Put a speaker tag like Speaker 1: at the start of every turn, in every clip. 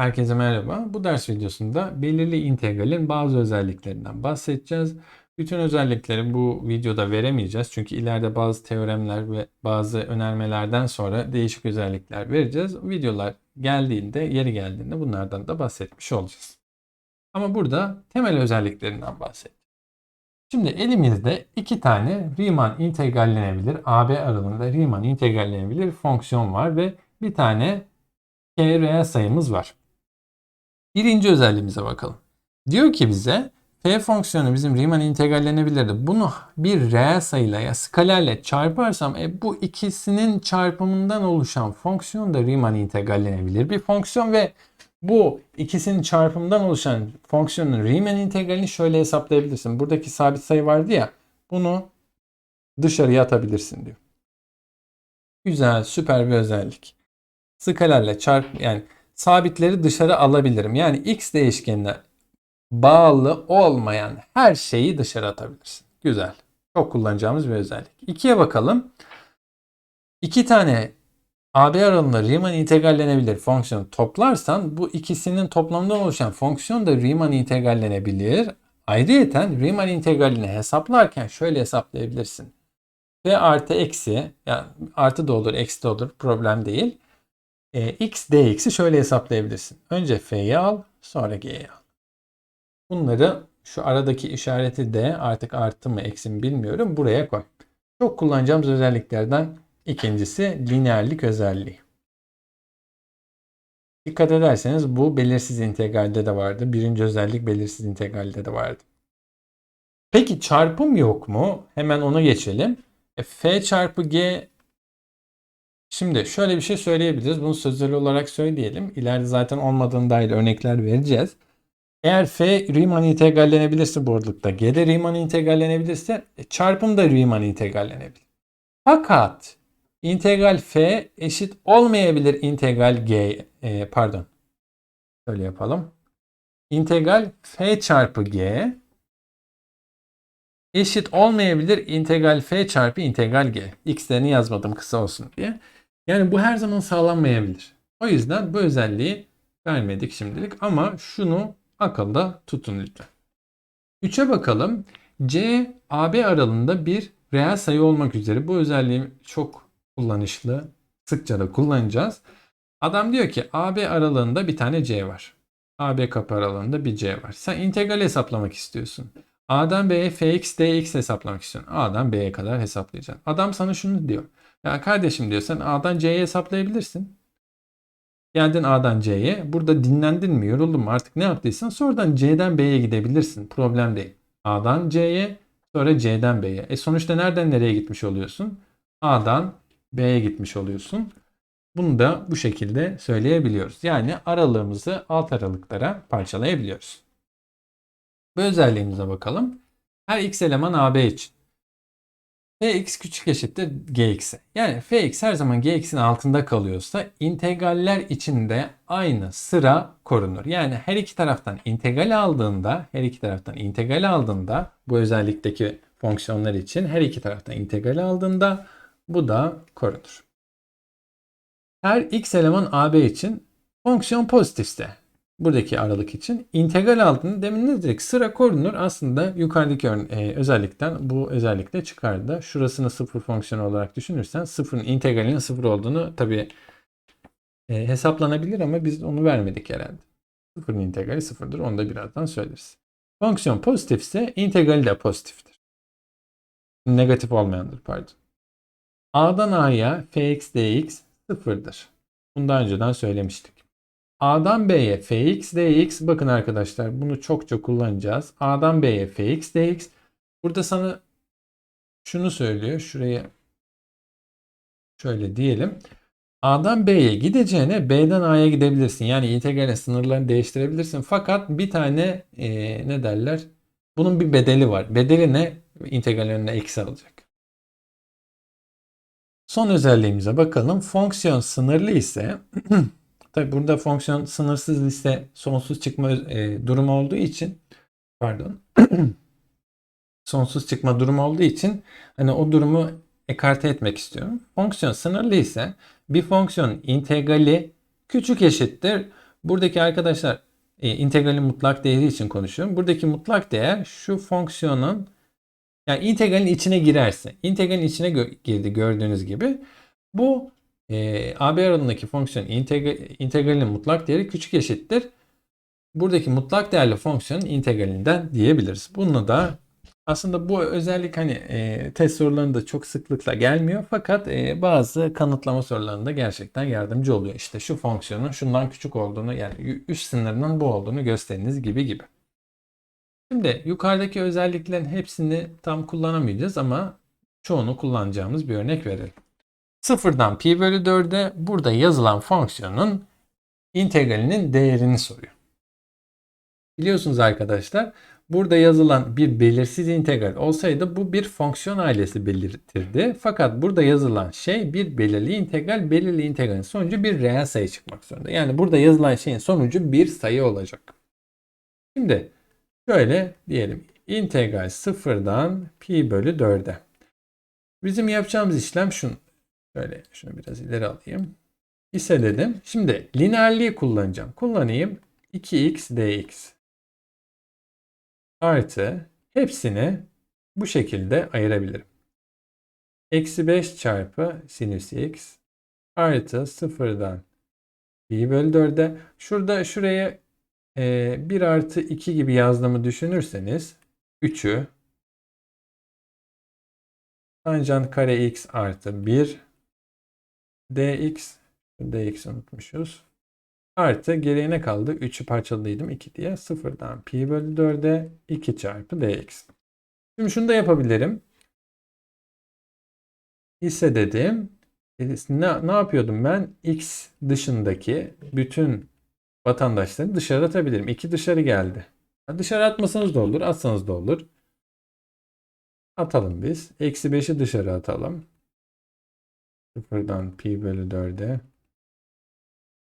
Speaker 1: Herkese merhaba. Bu ders videosunda belirli integralin bazı özelliklerinden bahsedeceğiz. Bütün özellikleri bu videoda veremeyeceğiz. Çünkü ileride bazı teoremler ve bazı önermelerden sonra değişik özellikler vereceğiz. Videolar geldiğinde, yeri geldiğinde bunlardan da bahsetmiş olacağız. Ama burada temel özelliklerinden bahsedeceğiz. Şimdi elimizde iki tane Riemann integrallenebilir, AB aralığında Riemann integrallenebilir fonksiyon var ve bir tane k reel sayımız var. Birinci özelliğimize bakalım. Diyor ki bize f fonksiyonu bizim Riemann integrallenebilirdi. Bunu bir reel sayıyla ya skalerle çarparsam e, bu ikisinin çarpımından oluşan fonksiyon da Riemann integrallenebilir bir fonksiyon ve bu ikisinin çarpımından oluşan fonksiyonun Riemann integralini şöyle hesaplayabilirsin. Buradaki sabit sayı vardı ya bunu dışarıya atabilirsin diyor. Güzel, süper bir özellik. Skalerle çarp yani sabitleri dışarı alabilirim. Yani x değişkenine bağlı olmayan her şeyi dışarı atabilirsin. Güzel. Çok kullanacağımız bir özellik. İkiye bakalım. İki tane AB aralığında Riemann integrallenebilir fonksiyonu toplarsan bu ikisinin toplamından oluşan fonksiyon da Riemann integrallenebilir. Ayrıyeten Riemann integralini hesaplarken şöyle hesaplayabilirsin. F artı eksi, yani artı da olur, eksi de olur, problem değil. E, x dx'i şöyle hesaplayabilirsin. Önce f'yi al, sonra g'yi al. Bunları şu aradaki işareti de artık artı mı eksi mi bilmiyorum buraya koy. Çok kullanacağımız özelliklerden ikincisi lineerlik özelliği. Dikkat ederseniz bu belirsiz integralde de vardı. Birinci özellik belirsiz integralde de vardı. Peki çarpım yok mu? Hemen ona geçelim. E, f çarpı g Şimdi şöyle bir şey söyleyebiliriz. Bunu sözleri olarak söyleyelim. İleride zaten olmadığına dair örnekler vereceğiz. Eğer f Riemann integrallenebilirse bu aralıkta g de Riemann integrallenebilirse e, çarpım da Riemann integrallenebilir. Fakat integral f eşit olmayabilir integral g e, pardon. Şöyle yapalım. İntegral f çarpı g eşit olmayabilir integral f çarpı integral g. X'lerini yazmadım kısa olsun diye. Yani bu her zaman sağlanmayabilir. O yüzden bu özelliği vermedik şimdilik ama şunu akılda tutun lütfen. 3'e bakalım. C, AB aralığında bir reel sayı olmak üzere bu özelliği çok kullanışlı. Sıkça da kullanacağız. Adam diyor ki AB aralığında bir tane C var. AB kapı aralığında bir C var. Sen integral hesaplamak istiyorsun. A'dan B'ye fx dx hesaplamak istiyorsun. A'dan B'ye kadar hesaplayacaksın. Adam sana şunu diyor. Ya kardeşim diyor sen A'dan C'ye hesaplayabilirsin. Geldin A'dan C'ye. Burada dinlendin mi, yoruldun mu artık ne yaptıysan sonradan C'den B'ye gidebilirsin. Problem değil. A'dan C'ye sonra C'den B'ye. E sonuçta nereden nereye gitmiş oluyorsun? A'dan B'ye gitmiş oluyorsun. Bunu da bu şekilde söyleyebiliyoruz. Yani aralığımızı alt aralıklara parçalayabiliyoruz. Bu özelliğimize bakalım. Her x eleman AB için fx küçük eşittir gx'e. Yani fx her zaman gx'in altında kalıyorsa integraller içinde aynı sıra korunur. Yani her iki taraftan integral aldığında, her iki taraftan integral aldığında bu özellikteki fonksiyonlar için her iki taraftan integral aldığında bu da korunur. Her x eleman AB için fonksiyon pozitifse buradaki aralık için integral altında demin ne dedik sıra korunur aslında yukarıdaki e, özellikten bu özellikle çıkardı. Şurasını sıfır fonksiyonu olarak düşünürsen sıfırın integralinin sıfır olduğunu tabi e, hesaplanabilir ama biz onu vermedik herhalde. Sıfırın integrali sıfırdır onu da birazdan söyleriz. Fonksiyon pozitifse integrali de pozitiftir. Negatif olmayandır pardon. A'dan A'ya fx dx sıfırdır. Bunu daha önceden söylemiştik. A'dan B'ye fx dx bakın arkadaşlar bunu çokça kullanacağız. A'dan B'ye fx dx. Burada sana şunu söylüyor. Şuraya şöyle diyelim. A'dan B'ye gideceğine B'den A'ya gidebilirsin. Yani integralin sınırlarını değiştirebilirsin. Fakat bir tane e, ne derler? Bunun bir bedeli var. Bedeli ne? İntegral önüne eksi alacak. Son özelliğimize bakalım. Fonksiyon sınırlı ise Tabi burada fonksiyon sınırsız liste sonsuz çıkma e, durumu olduğu için pardon sonsuz çıkma durumu olduğu için hani o durumu ekarte etmek istiyorum. Fonksiyon sınırlı ise bir fonksiyon integrali küçük eşittir Buradaki arkadaşlar e, integralin mutlak değeri için konuşuyorum. Buradaki mutlak değer şu fonksiyonun yani integralin içine girerse. integralin içine gö- girdi gördüğünüz gibi. Bu e, AB aralığındaki fonksiyon integral, integralin mutlak değeri küçük eşittir. Buradaki mutlak değerli fonksiyonun integralinden diyebiliriz. Bunu da aslında bu özellik hani e, test sorularında çok sıklıkla gelmiyor fakat e, bazı kanıtlama sorularında gerçekten yardımcı oluyor. İşte şu fonksiyonun şundan küçük olduğunu yani üst sınırının bu olduğunu gösteriniz gibi gibi. Şimdi yukarıdaki özelliklerin hepsini tam kullanamayacağız ama çoğunu kullanacağımız bir örnek verelim. Sıfırdan pi bölü 4'e burada yazılan fonksiyonun integralinin değerini soruyor. Biliyorsunuz arkadaşlar burada yazılan bir belirsiz integral olsaydı bu bir fonksiyon ailesi belirtirdi. Fakat burada yazılan şey bir belirli integral, belirli integralin sonucu bir reel sayı çıkmak zorunda. Yani burada yazılan şeyin sonucu bir sayı olacak. Şimdi şöyle diyelim integral sıfırdan pi bölü 4'e. Bizim yapacağımız işlem şunu. Şöyle şunu biraz ileri alayım. İse dedim. Şimdi lineerliği kullanacağım. Kullanayım. 2x dx artı hepsini bu şekilde ayırabilirim. Eksi 5 çarpı sinüs x artı sıfırdan pi bölü 4'e. Şurada şuraya e, 1 artı 2 gibi yazdığımı düşünürseniz 3'ü tanjant kare x artı 1 dx dx unutmuşuz. Artı geriye ne kaldı? 3'ü parçalıydım 2 diye. Sıfırdan pi bölü 4'e 2 çarpı dx. Şimdi şunu da yapabilirim. Hisse dedim. E, Ne, ne yapıyordum ben? X dışındaki bütün vatandaşları dışarı atabilirim. 2 dışarı geldi. Dışarı atmasanız da olur. Atsanız da olur. Atalım biz. Eksi 5'i dışarı atalım. Sıfırdan pi bölü 4'e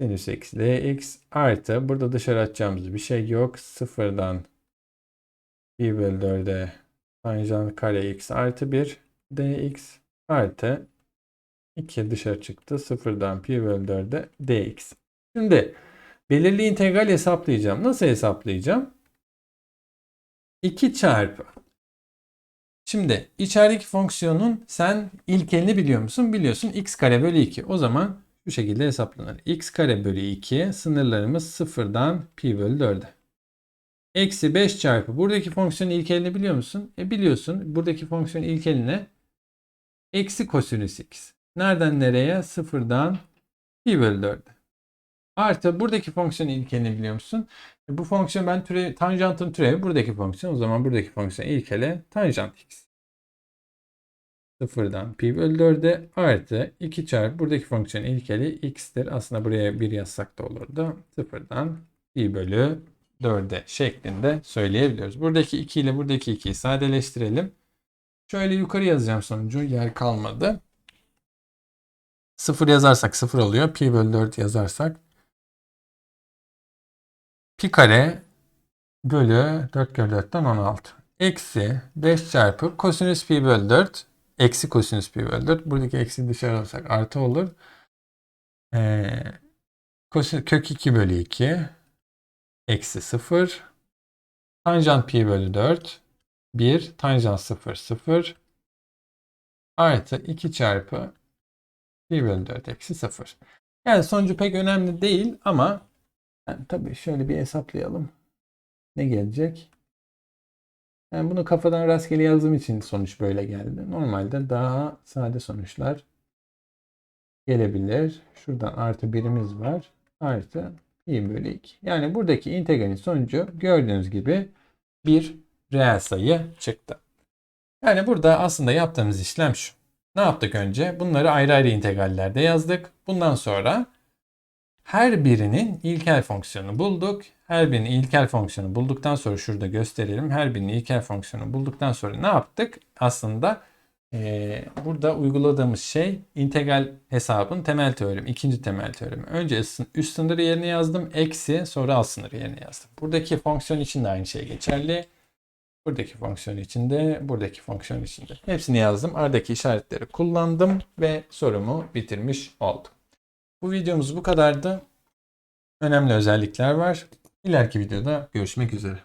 Speaker 1: sinüs x dx artı burada dışarı atacağımız bir şey yok. Sıfırdan pi bölü 4'e tanjant kare x artı 1 dx artı 2 dışarı çıktı. Sıfırdan pi bölü 4'e dx. Şimdi belirli integral hesaplayacağım. Nasıl hesaplayacağım? 2 çarpı. Şimdi içerideki fonksiyonun sen ilkelini biliyor musun? Biliyorsun x kare bölü 2. O zaman şu şekilde hesaplanır. x kare bölü 2 sınırlarımız sıfırdan pi bölü 4'e. Eksi 5 çarpı buradaki fonksiyonun ilkelini biliyor musun? E biliyorsun. Buradaki fonksiyonun ilkeli ne? Eksi kosinüs x. Nereden nereye? Sıfırdan pi bölü 4'e. Artı buradaki fonksiyonun ilkelini biliyor musun? E bu fonksiyon ben türev, tanjantın türevi buradaki fonksiyon. O zaman buradaki fonksiyon ilkele tanjant x. Sıfırdan pi bölü 4'e artı 2 çarpı buradaki fonksiyon ilkeli x'tir. Aslında buraya 1 yazsak da olurdu. Sıfırdan pi bölü 4'e şeklinde söyleyebiliyoruz. Buradaki 2 ile buradaki 2'yi sadeleştirelim. Şöyle yukarı yazacağım sonucu. Yer kalmadı. 0 yazarsak 0 oluyor. Pi bölü 4 yazarsak pi kare bölü 4 kere 4'ten 16. Eksi 5 çarpı kosinüs pi bölü 4 eksi kosinüs pi bölü 4. Buradaki eksi dışarı alırsak artı olur. Ee, kosin, kök 2 bölü 2 eksi 0 tanjant pi bölü 4 1 tanjant 0 0 artı 2 çarpı pi bölü 4 eksi 0. Yani sonucu pek önemli değil ama yani tabii şöyle bir hesaplayalım. Ne gelecek? Yani bunu kafadan rastgele yazdığım için sonuç böyle geldi. Normalde daha sade sonuçlar gelebilir. Şuradan artı birimiz var. Artı pi bölü 2. Yani buradaki integralin sonucu gördüğünüz gibi bir reel sayı çıktı. Yani burada aslında yaptığımız işlem şu. Ne yaptık önce? Bunları ayrı ayrı integrallerde yazdık. Bundan sonra her birinin ilkel fonksiyonunu bulduk. Her birinin ilkel fonksiyonu bulduktan sonra şurada gösterelim. Her birinin ilkel fonksiyonu bulduktan sonra ne yaptık? Aslında e, burada uyguladığımız şey integral hesabın temel teoremi, ikinci temel teoremi. Önce üst sınırı yerine yazdım. Eksi sonra alt sınırı yerine yazdım. Buradaki fonksiyon için de aynı şey geçerli. Buradaki fonksiyon için de, buradaki fonksiyon için de. Hepsini yazdım. Aradaki işaretleri kullandım ve sorumu bitirmiş oldum. Bu videomuz bu kadardı. önemli özellikler var. İleriki videoda görüşmek üzere.